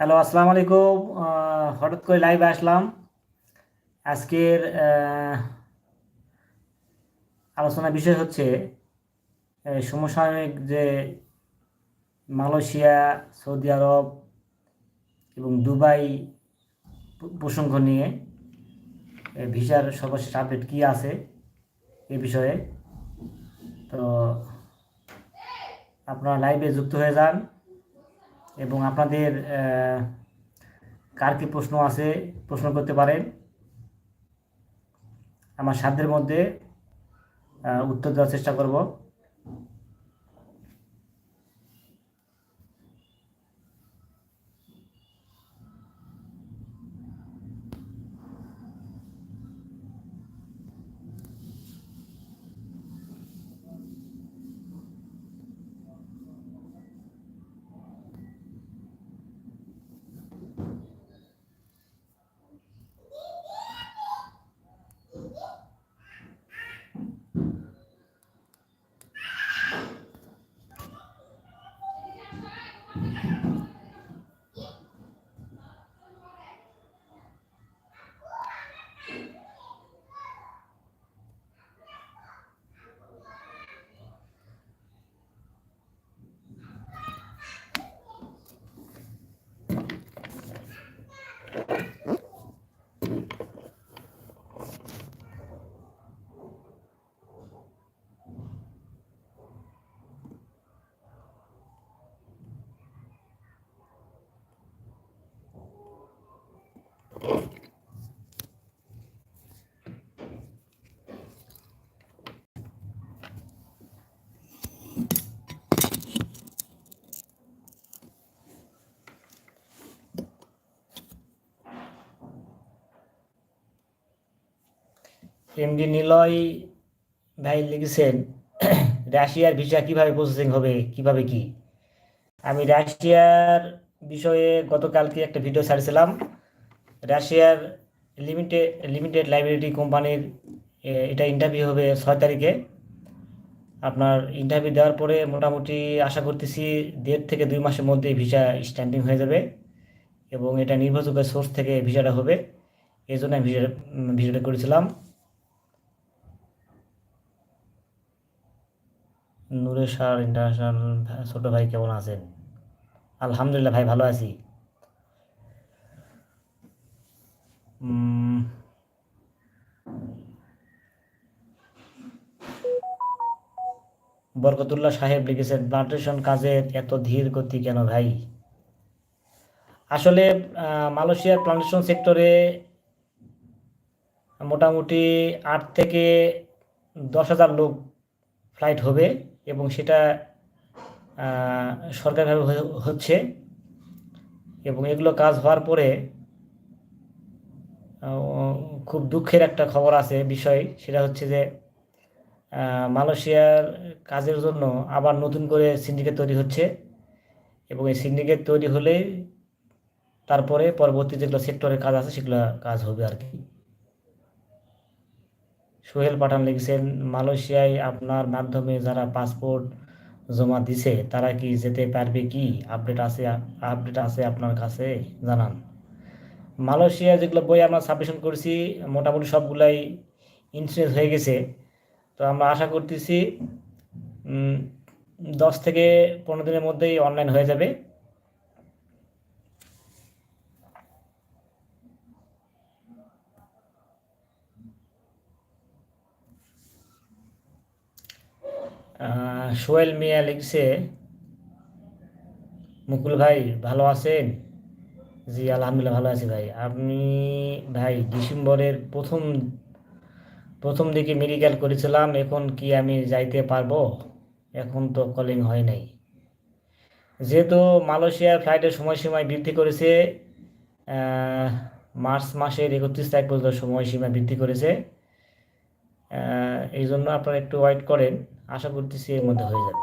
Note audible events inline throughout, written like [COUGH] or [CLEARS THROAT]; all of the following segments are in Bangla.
হ্যালো আসসালামু আলাইকুম। হঠাৎ করে লাইভে আসলাম। আজকের আহ, আলোচনার বিষয় হচ্ছে সমসাময়িক যে মালয়েশিয়া সৌদি আরব এবং দুবাই প্রসঙ্গ নিয়ে ভিসার সর্বশেষ আপডেট কী আছে এ বিষয়ে। তো আপনারা লাইভে যুক্ত হয়ে যান। এবং আপনাদের কার কি প্রশ্ন আছে, প্রশ্ন করতে পারেন। আমার সাধ্যের মধ্যে উত্তর দেওয়ার চেষ্টা করব। এমডি নিলয় ভাই লিখেছেন, রাশিয়ার ভিসা কীভাবে প্রসেসিং হবে, কীভাবে কি? আমি রাশিয়ার বিষয়ে গতকালকে একটা ভিডিও ছাড়ছিলাম। রাশিয়ার লিমিটেড লিমিটেড লাইব্রেরি কোম্পানির এটা ইন্টারভিউ হবে ছয় তারিখে। আপনার ইন্টারভিউ দেওয়ার পরে মোটামুটি আশা করতেছি দেড় থেকে দুই মাসের মধ্যে ভিসা স্ট্যান্ডিং হয়ে যাবে এবং এটা নির্ভরযোগ্য সোর্স থেকে ভিসাটা হবে। এই জন্য আমি ভিসা, ভিসাটা করেছিলাম। নূরে সার ইন্টারন্যাশনাল ছোট ভাই কেমন আছেন? আলহামদুলিল্লাহ ভাই ভালো আছি। বরকতুল্লাহ সাহেব লিখেছেন প্লান্টেশন কাজের এত ধীর গতি কেন ভাই? আসলে মালয়েশিয়ার প্লান্টেশন সেক্টরে মোটামুটি আট থেকে দশ হাজার লোক ফ্লাইট হবে। এবং সেটা সরকারিভাবে হচ্ছে এবং এগুলো কাজ হওয়ার পরে খুব দুঃখের একটা খবর আছে, বিষয় সেটা হচ্ছে যে মালয়েশিয়ার কাজের জন্য আবার নতুন করে সিন্ডিকেট তৈরি হচ্ছে এবং এই সিন্ডিকেট তৈরি হলে তারপরে পরবর্তী যেগুলো সেক্টরের কাজ আছে সেগুলো কাজ হবে আর কি। সোহেল পাঠান লিখেছেন, মালয়েশিয়ায় আপনার মাধ্যমে যারা পাসপোর্ট জমা দিছে, তারা কি যেতে পারবে কি? আপডেট আছে আপডেট আছে আপনার কাছে? জানান। মালয়েশিয়া যেগুলো বই আমরা সাবমিশন করেছি, মোটামুটি সবগুলাই ইন্স্যুরেন্স হয়ে গেছে। তো আমরা আশা করতেছি দশ থেকে পনেরো দিনের মধ্যেই অনলাইন হয়ে যাবে। সোহেল মিয়া লিখছে, মুকুল ভাই, ভালো আছেন? জি, আলহামদুলিল্লাহ ভালো আছি ভাই। আপনি ভাই, ডিসেম্বরের প্রথম প্রথম দিকে মেডিকেল করেছিলাম, এখন কি আমি যাইতে পারব? এখন তো কলিং হয় নাই। যেহেতু মালয়েশিয়ার ফ্লাইটের সময়সীমা বৃদ্ধি করেছে মার্চ মাসের একত্রিশ তারিখ পর্যন্ত সময়সীমা বৃদ্ধি করেছে এই জন্য আপনারা একটু ওয়েট করেন। আশা করতেছি এর মধ্যে হয়ে যাবে।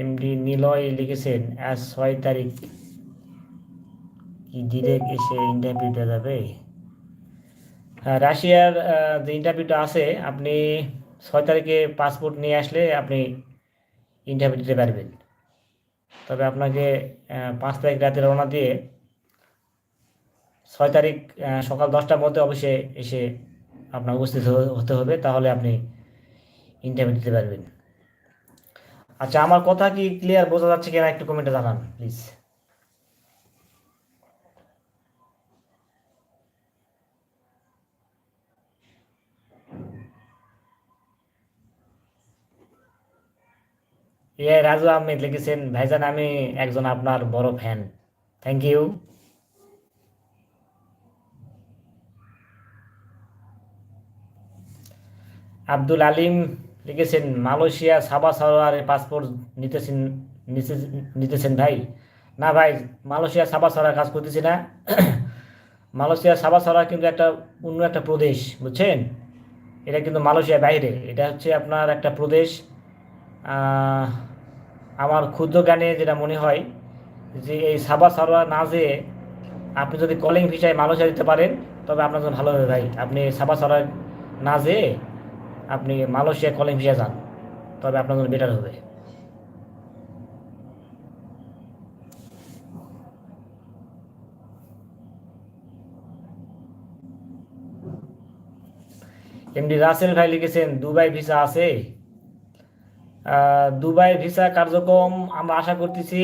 এমডি নিলয় লিখেছেন আজ ছয় তারিখ। কি ডিরেক্ট এসে ইন্টারভিউ দেওয়া যাবে? হ্যাঁ, রাশিয়ার যে ইন্টারভিউটা আছে আপনি ছয় তারিখে পাসপোর্ট নিয়ে আসলে আপনি ইন্টারভিউ দিতে পারবেন। তবে আপনাকে পাঁচ তারিখ রাতে রওনা দিয়ে ছয় তারিখ সকাল দশটার মধ্যে অবশ্যই এসে আপনার উপস্থিত হতে হবে, তাহলে আপনি ইন্টারভিউ দিতে পারবেন। আচ্ছা আমার কথা কি ক্লিয়ার বোঝা যাচ্ছে কিনা একটু কমেন্টে জানান প্লিজ এ রাজু আহমেদ লিখেছেন, ভাইজান, আমি একজন আপনার বড় fan thank you Abdul Alim লিখেছেন, মালয়েশিয়া সাবা সারোয়ারে পাসপোর্ট নিতেছেন নিতে- নিতেছেন ভাই। না ভাই, মালয়েশিয়া সাবা সারার কাজ করতেছি না। [CLEARS THROAT] মালয়েশিয়া সাবা সারা কিন্তু একটা অন্য একটা প্রদেশ, বুঝছেন? এটা কিন্তু মালয়েশিয়ার বাইরে। এটা হচ্ছে আপনার একটা প্রদেশ আমার ক্ষুদ্র জ্ঞানে যেটা মনে হয় যে এই সাবা সারোয়ার না যেয়ে আপনি যদি কলিং ভিসায় মালয়েশিয়া দিতে পারেন, তবে আপনার জন্য ভালো হবে ভাই। আপনি সাবা সারোয়ার না যেয়ে আপনি মালয়েশিয়া কলিং ভিসা যান, তবে আপনার জন্য বেটার হবে। এমডি রাসেল ভাই লিখেছেন, দুবাই ভিসা আছে। দুবাই ভিসা কার্যক্রম আমরা আশা করতেছি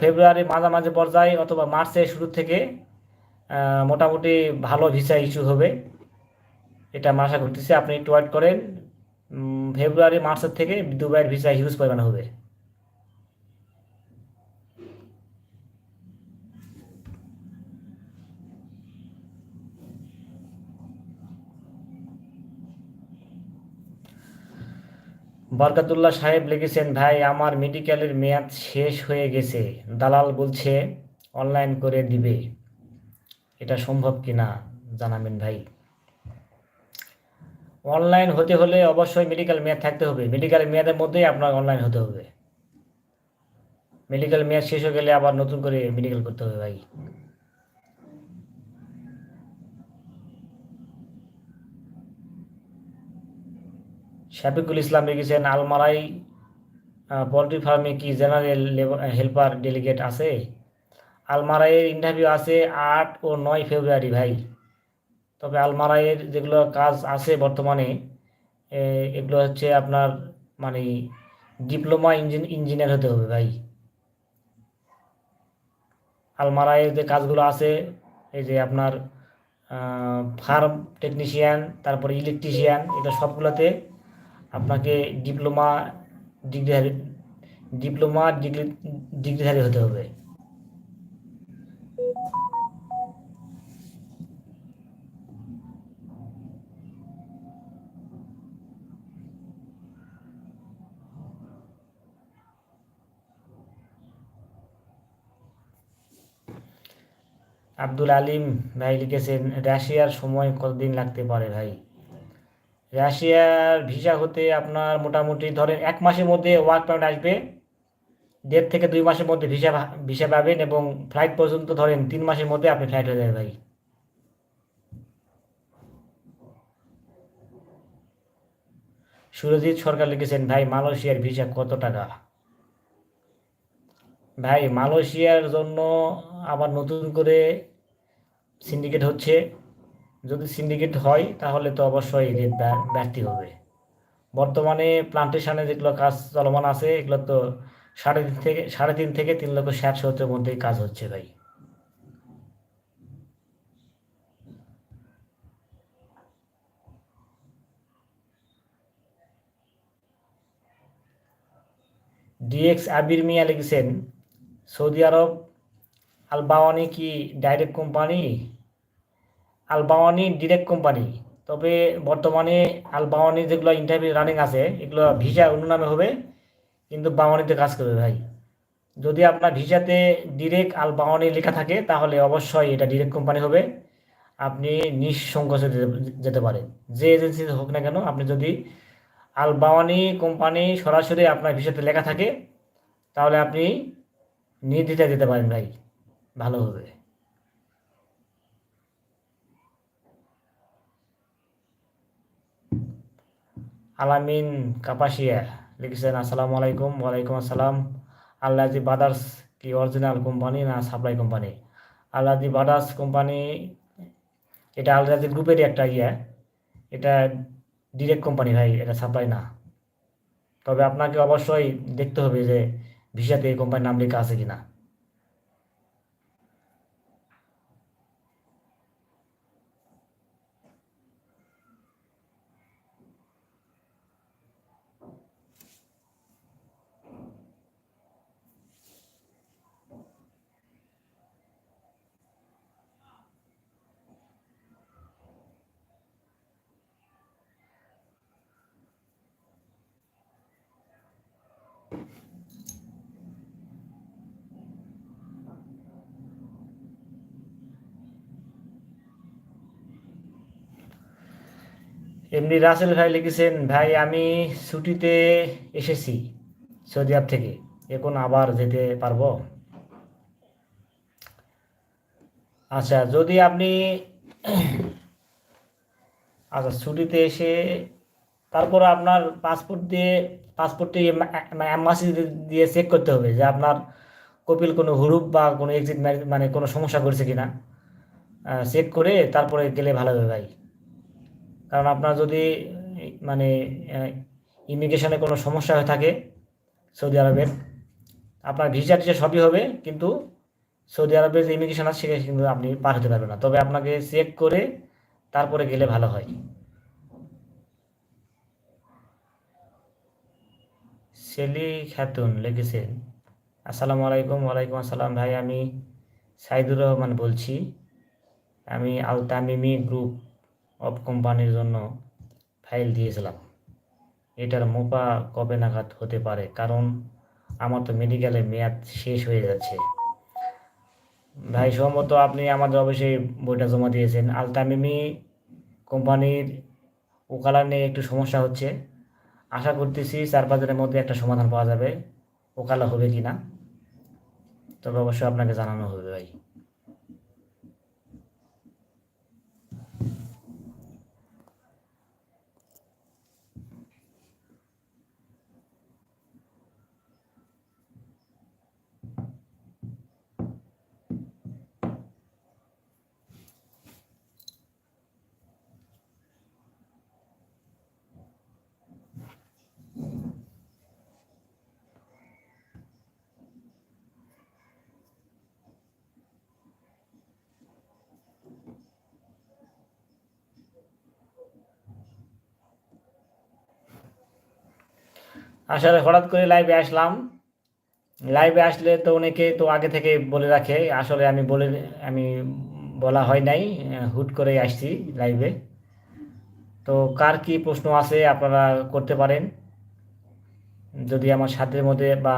ফেব্রুয়ারি মাঝামাঝি পর্যায়ে অথবা মার্চের শুরু থেকে মোটামুটি ভালো ভিসা ইস্যু হবে। এটা আমরা আশা করতেছি, আপনি একটু ওয়েট করেন। ফেব্রুয়ারি মার্চের থেকে দুবাইয়ের ভিসা হিউজ পরিমাণে হবে। বরকাতুল্লাহ সাহেব লিখেছেন, ভাই, আমার মেডিকেলের মেয়াদ শেষ হয়ে গেছে। দালাল বলছে, অনলাইন করে দিবে। এটা সম্ভব কিনা জানাবেন ভাই। অনলাইন হতে হলে অবশ্যই মেডিকেল মেয়াদ থাকতে হবে। মেডিকেল মেয়াদের মধ্যেই আপনার অনলাইন হতে হবে। মেডিকেল মেয়াদ শেষ হয়ে গেলে আবার নতুন করে মেডিকেল করতে হবে ভাই। শাফিকুল ইসলাম লিখেছেন আলমারাই পোলট্রি ফার্মে কি জেনারেল হেল্পার ডেলিগেট আছে? আলমারাইয়ের ইন্টারভিউ আছে আট ও নয় ফেব্রুয়ারি ভাই। তবে আলমারাইয়ের যেগুলো কাজ আছে বর্তমানে এগুলো হচ্ছে আপনার মানে ডিপ্লোমা ইঞ্জিন, ইঞ্জিনিয়ার হতে হবে ভাই। আলমারাইয়ের যে কাজগুলো আছে, এই যে আপনার ফার্ম টেকনিশিয়ান, তারপরে ইলেকট্রিশিয়ান এটা সবগুলোতে আপনাকে ডিপ্লোমা ডিগ্রি ডিপ্লোমা ডিগ্রি, ডিগ্রিধারী হতে হবে। আব্দুল আলিম ভাই লিখেছেন, রাশিয়ার সময় কতদিন লাগতে পারে ভাই? রাশিয়ার ভিসা হতে আপনার মোটামুটি ধরেন এক মাসের মধ্যে ওয়ার্ক পারমিট আসবে, দেড় থেকে দুই মাসের মধ্যে ভিসা ভিসা পাবেন এবং ফ্লাইট পর্যন্ত ধরেন তিন মাসের মধ্যে আপনি ফ্লাইট হয়ে যাবে ভাই। সুরজিৎ সরকার লিখেছেন, ভাই, মালয়েশিয়ার ভিসা কত টাকা? ভাই, মালয়েশিয়ার জন্য আবার নতুন করে সিন্ডিকেট হচ্ছে, যদি সিন্ডিকেট হয়, তাহলে তো অবশ্যই রেট ব্যর্থী হবে। বর্তমানে প্লান্টেশনে যেগুলো কাজ চলমান আছে, এগুলো তো সাড়ে তিন থেকে, সাড়ে তিন থেকে তিন লক্ষ ষাট সত্তরের মধ্যেই কাজ হচ্ছে ভাই। ডিএক্স আবির মিয়া লিখেছেন, সৌদি আরব, আলবাওয়ানি কি ডাইরেক্ট কোম্পানি আল বাওয়ানি ডিরেক্ট কোম্পানি তবে বর্তমানে আলবাওয়ানি যেগুলো ইন্টারভিউ রানিং আছে, এগুলো ভিসা অন্য নামে হবে, কিন্তু বাওয়ানিতে কাজ করবে ভাই। যদি আপনার ভিসাতে ডিরেক্ট আলবাওয়ানি লেখা থাকে, তাহলে অবশ্যই এটা ডিরেক্ট কোম্পানি হবে। আপনি নিঃসংকোচে যেতে- পারেন। যে এজেন্সিতে হোক না কেন, আপনি যদি আলবাওয়ানি কোম্পানি সরাসরি আপনার ভিসাতে লেখা থাকে, তাহলে আপনি নির্দ্বিধায় যেতে পারেন ভাই ভালো হবে আলামিন কাপাসিয়া লিখেছেন আসসালামু আলাইকুম, ওয়ালাইকুম আসসালাম। আল্লাজি বাদার্স কি অরিজিনাল কোম্পানি না supply company? Alraji brothers company, এটা আলরাজি গ্রুপেরই একটা ইয়ে। এটা ডিরেক্ট কোম্পানি ভাই, এটা সাপ্লাই না। তবে আপনাকে অবশ্যই দেখতে হবে যে ভিসাতে এই কোম্পানির নাম লেখা আছে কিনা। এমনি রাসেল ভাই লিখেছেন, ভাই, আমি ছুটিতে এসেছি সৌদি আরব থেকে। এখন আবার যেতে পারব? আচ্ছা যদি আপনি [CLEARS THROAT] আচ্ছা ছুটিতে এসে তারপর আপনার পাসপোর্ট দিয়ে পাসপোর্টটি অ্যাম্বাসি দিয়ে চেক করতে হবে যে আপনার কপিল কোনো হুরুপ বা কোনো এক্সিট মানে কোনো সমস্যা করছে কিনা। চেক করে তারপরে গেলে ভালো হবে ভাই। কারণ আপনার যদি মানে ইমিগ্রেশনে কোনো সমস্যা হয়ে থাকে সৌদি আরবের, আপনার ভিসা টিসা সবই হবে, কিন্তু সৌদি আরবের যে ইমিগ্রেশন আছে সেখানে কিন্তু আপনি পার হতে পারবেন না। তবে আপনাকে চেক করে তারপরে গেলে ভালো হয়। সেলি খাতুন লিখেছেন আসসালামু আলাইকুম, ওয়ালাইকুম আসসালাম ভাই, আমি সাইদুর রহমান বলছি। আমি আল তামিমি গ্রুপ অফ কোম্পানির জন্য ফাইল দিয়েছিলাম। এটার মোপা কবে নাগাদ হতে পারে? কারণ আমার তো মেডিকেলে মেয়াদ শেষ হয়ে যাচ্ছে। ভাই, সম্ভবত আপনি আমাদের অবশ্যই বইটা জমা দিয়েছেন আলতামিমি কোম্পানির ওকালা নিয়ে একটু সমস্যা হচ্ছে। আশা করতেছি চার পাঁচ দিনের মধ্যে একটা সমাধান পাওয়া যাবে। ওকালা হবে কি না তবে অবশ্যই আপনাকে জানানো হবে ভাই। আসলে হঠাৎ করে লাইভে আসলাম। লাইভে আসলে তো অনেকে তো আগে থেকে বলে রাখে, আসলে আমি বলে, আমি বলা হয় নাই, হুট করে আসছি লাইভে তো কার কি প্রশ্ন আছে আপনারা করতে পারেন। যদি আমার সাথের মধ্যে বা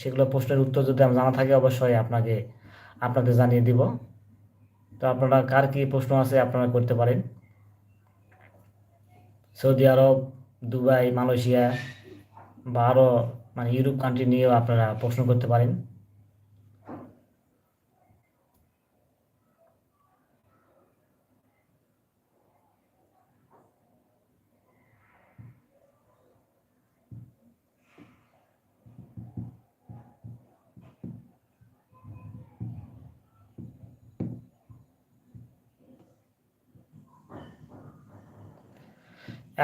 সেগুলো প্রশ্নের উত্তর যদি আমার জানা থাকে, অবশ্যই আপনাকে, আপনাদের জানিয়ে দিব। তো আপনারা কার কি প্রশ্ন আছে আপনারা করতে পারেন। সৌদি আরব, দুবাই, মালয়েশিয়া বা আরও মানে ইউরোপ কান্ট্রি নিয়েও আপনারা প্রশ্ন করতে পারেন।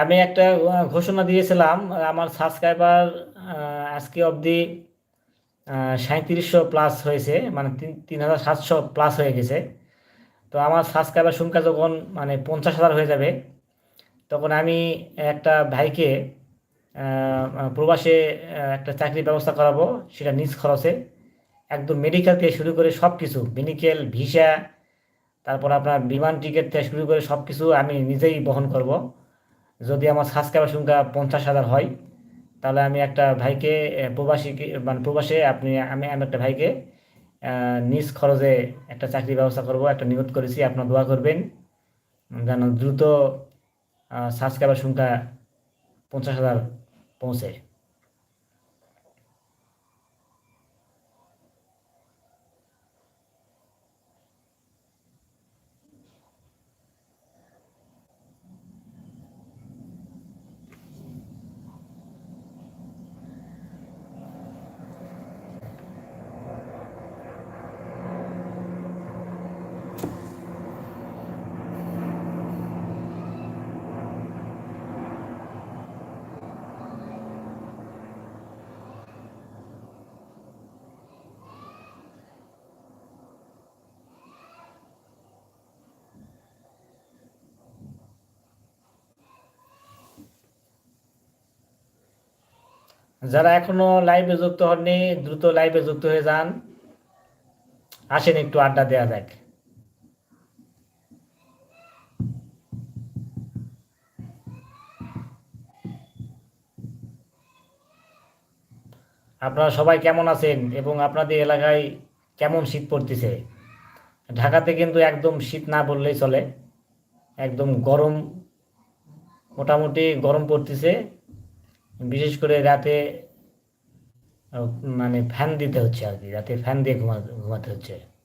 আমি একটা ঘোষণা দিয়েছিলাম, আমার সাবস্ক্রাইবার আজকে অবধি সাঁত্রিশশো প্লাস হয়েছে মানে তিন তিন হাজার সাতশো প্লাস হয়ে গেছে। তো আমার সাবস্ক্রাইবার সংখ্যা যখন মানে পঞ্চাশ হাজার হয়ে যাবে, তখন আমি একটা ভাইকে প্রবাসে একটা চাকরির ব্যবস্থা করাবো, সেটা নিজ খরচে। একদম মেডিকেল থেকে শুরু করে সব কিছু মেডিকেল ভিসা তারপর আপনার বিমান টিকিট থেকে শুরু করে সব কিছু আমি নিজেই বহন করব। যদি আমার সাবস্ক্রাইবার সংখ্যা পঞ্চাশ হাজার হয়, তাহলে আমি একটা ভাইকে প্রবাসী মানে প্রবাসে আপনি, আমি আমি একটা ভাইকে নিজ খরচে একটা চাকরি ব্যবস্থা করব, একটা নিয়োগ করেছি, আপনার দোয়া করবেন, যেন দ্রুত সাবস্ক্রাইবার সংখ্যা পঞ্চাশ হাজার পৌঁছে। যারা এখনও লাইভে যুক্ত হননি, দ্রুত লাইভে যুক্ত হয়ে যান। আসেন, একটু আড্ডা দেওয়া যাক। আপনারা সবাই কেমন আছেন এবং আপনাদের এলাকায় কেমন শীত পড়তেছে? ঢাকাতে কিন্তু একদম শীত না বললেই চলে। একদম গরম, মোটামুটি গরম পড়তেছে। বিশেষ করে রাতে মানে ফ্যান দিতে হচ্ছে আর কি, রাতে ফ্যান দিয়ে ঘুমা, ঘুমাতে হচ্ছে।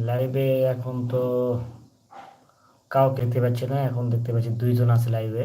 লাইভে এখন তো কাউকে দেখতে পাচ্ছি না এখন দেখতে পাচ্ছি দুইজন আছে লাইভে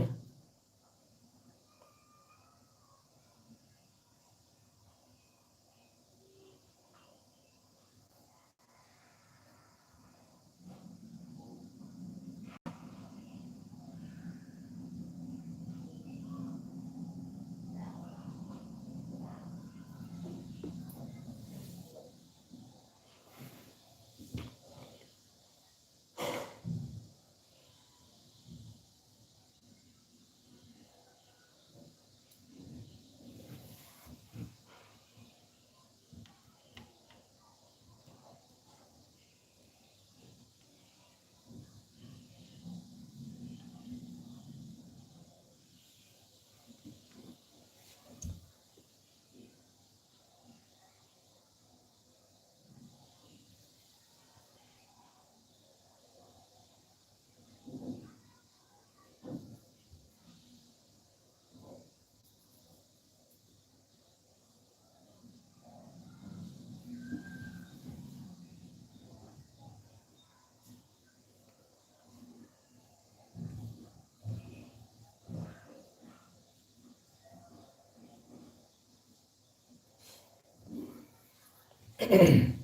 [CLEARS THROAT]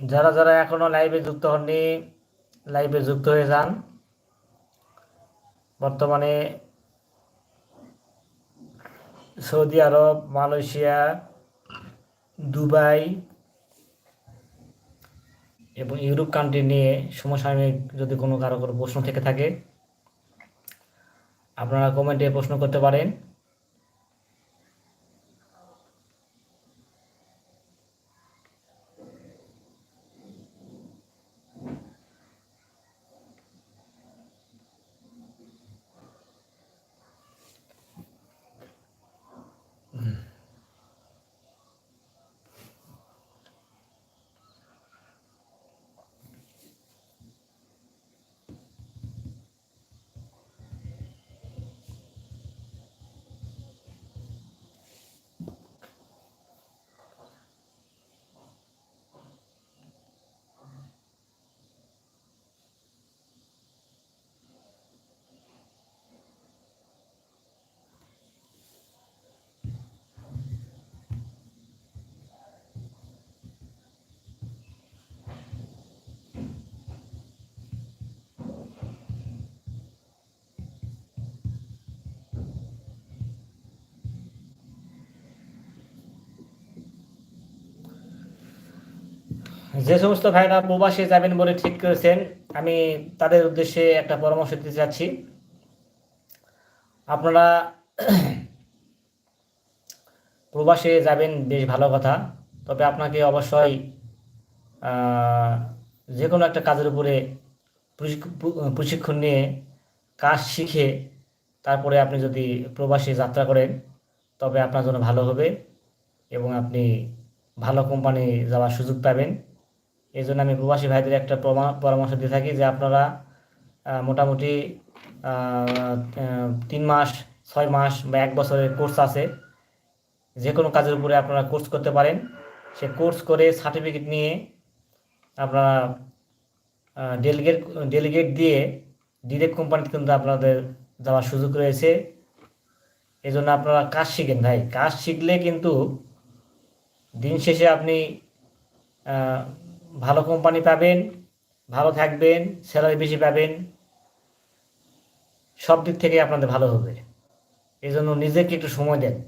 যারা যারা এখনও লাইভে যুক্ত হননি লাইভে যুক্ত হয়ে যান। বর্তমানে সৌদি আরব মালয়েশিয়া দুবাই এবং ইউরোপ কান্ট্রি নিয়ে সমসাময়িক যদি কোনো কারও কোনো প্রশ্ন থেকে থাকে, আপনারা কমেন্টে প্রশ্ন করতে পারেন। যে সমস্ত ভাইরা প্রবাসে যাবেন বলে ঠিক করেছেন, আমি তাদের উদ্দেশ্যে একটা পরামর্শ দিতে চাচ্ছি। আপনারা প্রবাসে যাবেন বেশ ভালো কথা, তবে আপনাকে অবশ্যই যে কোনো একটা কাজের উপরে প্রশিক্ষণ নিয়ে কাজ শিখে তারপরে আপনি যদি প্রবাসে যাত্রা করেন, তবে আপনার জন্য ভালো হবে এবং আপনি ভালো কোম্পানি যাওয়ার সুযোগ পাবেন। এই জন্য আমি প্রবাসী ভাইদের একটা প্রমা- পরামর্শ দিয়ে থাকি যে আপনারা মোটামুটি তিন মাস, ছয় মাস বা এক বছরের কোর্স আছে। যে কোনো কাজের উপরে আপনারা কোর্স করতে পারেন। সে কোর্স করে সার্টিফিকেট নিয়ে আপনারা ডেলিগেট ডেলিগেট দিয়ে ডিরেক্ট কোম্পানিতে কিন্তু আপনাদের যাওয়ার সুযোগ রয়েছে। এই জন্য আপনারা কাজ শিখেন ভাই। কাজ শিখলে কিন্তু দিন শেষে আপনি ভালো কোম্পানি পাবেন, ভালো থাকবেন স্যালারি বেশি পাবেন, সব দিক থেকে আপনাদের ভালো হবে। এই জন্য নিজেকে একটু সময় দেন।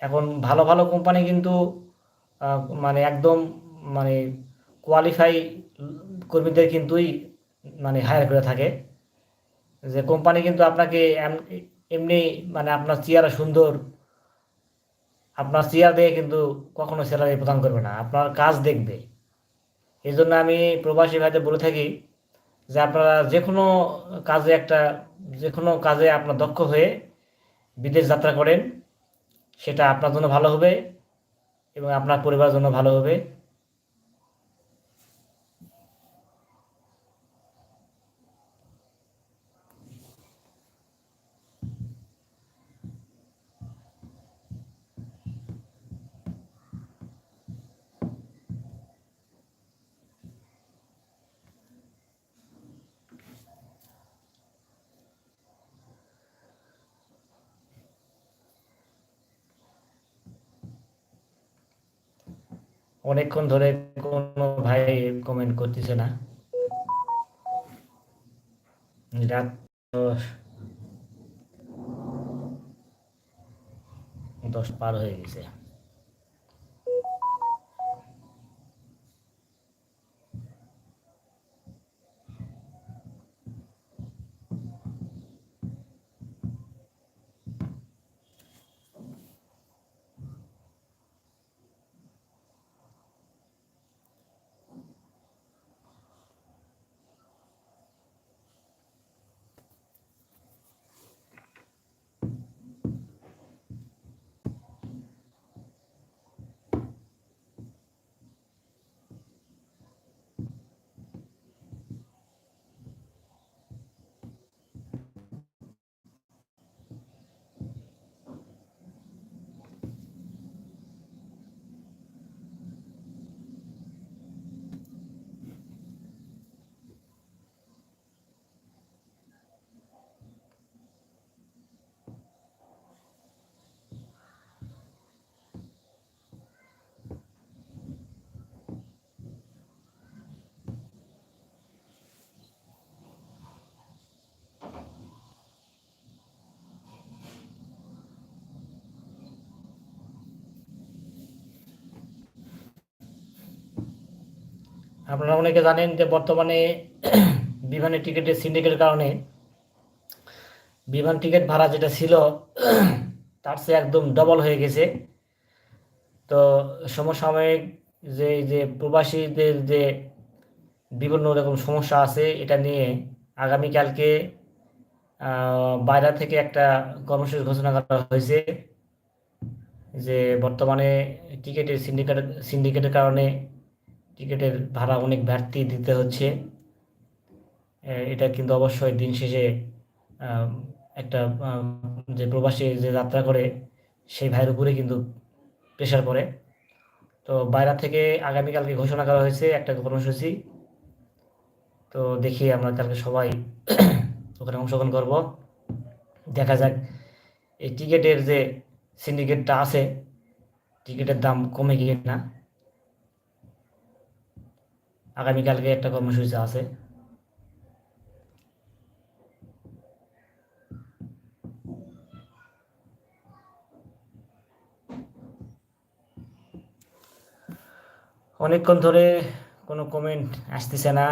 এখন ভালো ভালো কোম্পানি কিন্তু মানে একদম মানে কোয়ালিফাই কর্মীদের কিন্তুই মানে হায়ার করে থাকে। যে কোম্পানি কিন্তু আপনাকে এম- এমনি মানে আপনার চেয়ারা সুন্দর আপনার চেয়ার দিয়ে কিন্তু কখনো স্যালারি প্রদান করবে না, আপনার কাজ দেখবে। এই জন্য আমি প্রবাসী ভাইদের বলে থাকি যে আপনারা যে কোনো কাজে একটা যে কোনো কাজে আপনার দক্ষ হয়ে বিদেশ যাত্রা করেন, সেটা আপনার জন্য ভালো হবে এবং আপনার পরিবারের জন্য ভালো হবে। অনেকক্ষণ ধরে কোনো ভাই কমেন্ট করতেছে না। রাত দশ- পার হয়ে গেছে। আপনারা অনেকে জানেন যে বর্তমানে [CLEARS THROAT] বিমানের টিকিটের সিন্ডিকেটের কারণে বিমান টিকিট ভাড়া যেটা ছিল [CLEARS THROAT] তার চেয়ে একদম ডবল হয়ে গেছে। তো সমসাময়িক যে যে প্রবাসীদের যে বিভিন্ন রকম সমস্যা আছে, এটা নিয়ে আগামীকালকে বাইরে থেকে একটা কর্মসূচি ঘোষণা করা হয়েছে যে বর্তমানে টিকিটের সিন্ডিকেট, সিন্ডিকেটের কারণে টিকিটের ভাড়া অনেক বাড়তি দিতে হচ্ছে। এটা কিন্তু অবশ্যই দিন শেষে একটা যে প্রবাসী যে যাত্রা করে, সেই ভাইয়ের উপরে কিন্তু প্রেশার পড়ে। তো বাইরে থেকে আগামীকালকে ঘোষণা করা হয়েছে একটা কর্মসূচি। তো দেখি আমরা কালকে সবাই [CLEARS THROAT] ওখানে অংশগ্রহণ করব। দেখা যাক, এই টিকিটের যে সিন্ডিকেটটা আছে, টিকিটের দাম কমে গিয়ে না। আগামীকালকে একটা কর্মসূচি আছে। অনেকক্ষণ ধরে কোনো কমেন্ট আসতেছে না।